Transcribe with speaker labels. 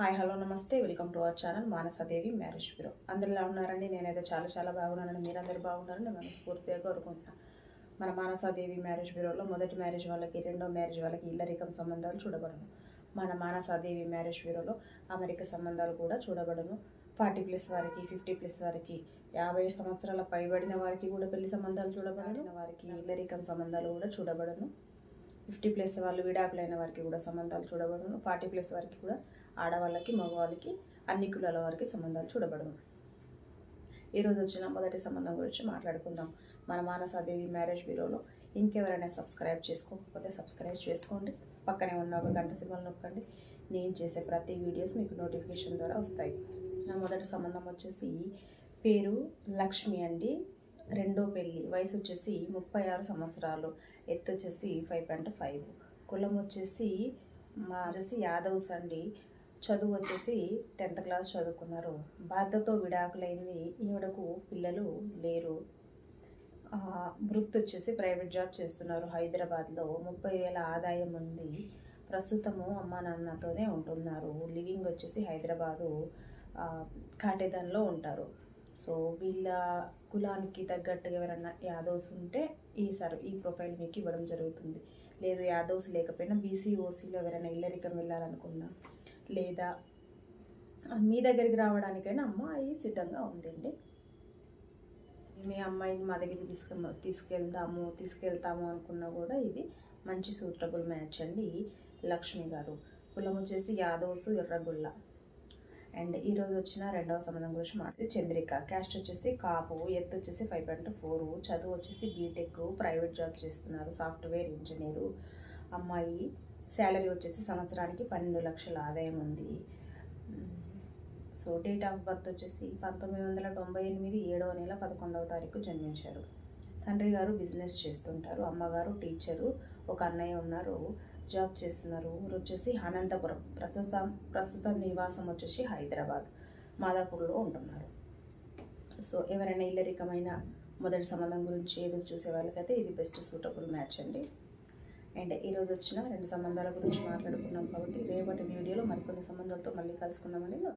Speaker 1: Hi hello నమస్తే. Welcome to our channel Manasadevi marriage bureau అందరు ఎలా ఉన్నారండి? నేనైతే చాలా చాలా బాగున్నానని మీరందరూ బాగున్నారని నేను స్ఫూర్తిగా కోరుకుంటున్నాను మన మానసాదేవి మ్యారేజ్ బ్యూరోలో మొదటి మ్యారేజ్ వాళ్ళకి రెండో మ్యారేజ్ వాళ్ళకి ఇల్లరికం సంబంధాలు చూడబడను. మన మానసాదేవి మ్యారేజ్ బ్యూరోలో అమెరికా సంబంధాలు కూడా చూడబడను. ఫార్టీ ప్లస్ వారికి ఫిఫ్టీ ప్లస్ వారికి యాభై సంవత్సరాల పైబడిన వారికి కూడా పెళ్ళి సంబంధాలు చూడబడిన. వారికి ఇల్లరికం సంబంధాలు కూడా చూడబడను. ఫిఫ్టీ ప్లస్ వాళ్ళు విడాకులైన వారికి కూడా సంబంధాలు చూడబడును. ఫార్టీ ప్లస్ వారికి కూడా ఆడవాళ్ళకి మగవాళ్ళకి అన్ని కులాల వారికి సంబంధాలు చూడబడును. ఈరోజు వచ్చిన మొదటి సంబంధం గురించి మాట్లాడుకుందాం. మన మానసాదేవి మ్యారేజ్ బ్యూరోలో ఇంకెవరైనా సబ్స్క్రైబ్ చేసుకోకపోతే సబ్స్క్రైబ్ చేసుకోండి. పక్కనే ఉన్న ఒక గంట సింబల్ నొక్కండి. నేను చేసే ప్రతి వీడియోస్ మీకు నోటిఫికేషన్ ద్వారా వస్తాయి. నా మొదటి సంబంధం వచ్చేసి పేరు లక్ష్మి అండి. రెండో పెళ్ళి వయసు వచ్చేసి ముప్పై ఆరు సంవత్సరాలు ఎత్తు వచ్చేసి ఫైవ్ పాయింట్ ఫైవ్. కులం వచ్చేసి మా వచ్చేసి యాదవ్స్ అండి చదువు వచ్చేసి టెన్త్ క్లాస్ చదువుకున్నారు. బాధతో విడాకులైంది ఈవిడకు పిల్లలు లేరు. వృత్తి వచ్చేసి ప్రైవేట్ జాబ్ చేస్తున్నారు హైదరాబాద్లో. ముప్పై వేల ఆదాయం ఉంది. ప్రస్తుతము అమ్మా నాన్నతోనే ఉంటున్నారు. లివింగ్ వచ్చేసి హైదరాబాదు కాటేదాన్లో ఉంటారు. సో వీళ్ళ కులానికి తగ్గట్టుగా ఎవరైనా యాదవ్స్ ఉంటే ఈ సర్వ్ ఈ ప్రొఫైల్ మీకు ఇవ్వడం జరుగుతుంది. లేదు యాదవ్స్ లేకపోయినా బీసీ ఓసీలో ఎవరైనా ఇల్లరికం వెళ్ళాలనుకున్నా లేదా మీ దగ్గరికి రావడానికైనా అమ్మాయి సిద్ధంగా ఉందండి. మీ అమ్మాయిని మా దగ్గరికి తీసుకు తీసుకెళ్దాము తీసుకెళ్తాము అనుకున్నా కూడా ఇది మంచి సూటబుల్ మ్యాచ్ అండి లక్ష్మి గారు. కులం వచ్చేసి యాదవ్స్ ఎర్రగుల్ల. అండ్ ఈరోజు వచ్చిన రెండవ సంబంధం గురించి మాట్లాడి చంద్రిక. క్యాస్ట్ వచ్చేసి కాపు ఎత్తు వచ్చేసి ఫైవ్ పాయింట్ ఫోర్ చదువు వచ్చేసి బీటెక్ ప్రైవేట్ జాబ్ చేస్తున్నారు సాఫ్ట్వేర్ ఇంజనీరు అమ్మాయి. శాలరీ వచ్చేసి సంవత్సరానికి పన్నెండు లక్షల ఆదాయం ఉంది. సో డేట్ ఆఫ్ బర్త్ వచ్చేసి పంతొమ్మిది వందల తొంభై ఎనిమిది ఏడవ నెల పదకొండవ తారీఖు జన్మించారు. తండ్రి గారు బిజినెస్ చేస్తుంటారు. అమ్మగారు టీచరు ఒక అన్నయ్య ఉన్నారు జాబ్ చేస్తున్నారు. ఊరు వచ్చేసి అనంతపురం. ప్రస్తుతం ప్రస్తుతం నివాసం వచ్చేసి హైదరాబాద్ మాదాపూర్లో ఉంటున్నారు. సో ఎవరైనా ఇల్లరికమైన మొదటి సంబంధం గురించి ఎదురు చూసే వాళ్ళకైతే ఇది బెస్ట్ సూటబుల్ మ్యాచ్ అండి. అండ్ ఈరోజు వచ్చిన రెండు సంబంధాల గురించి మాట్లాడుకున్నాం కాబట్టి రేపటి వీడియోలో మరికొన్ని సంబంధాలతో మళ్ళీ కలుసుకుందామని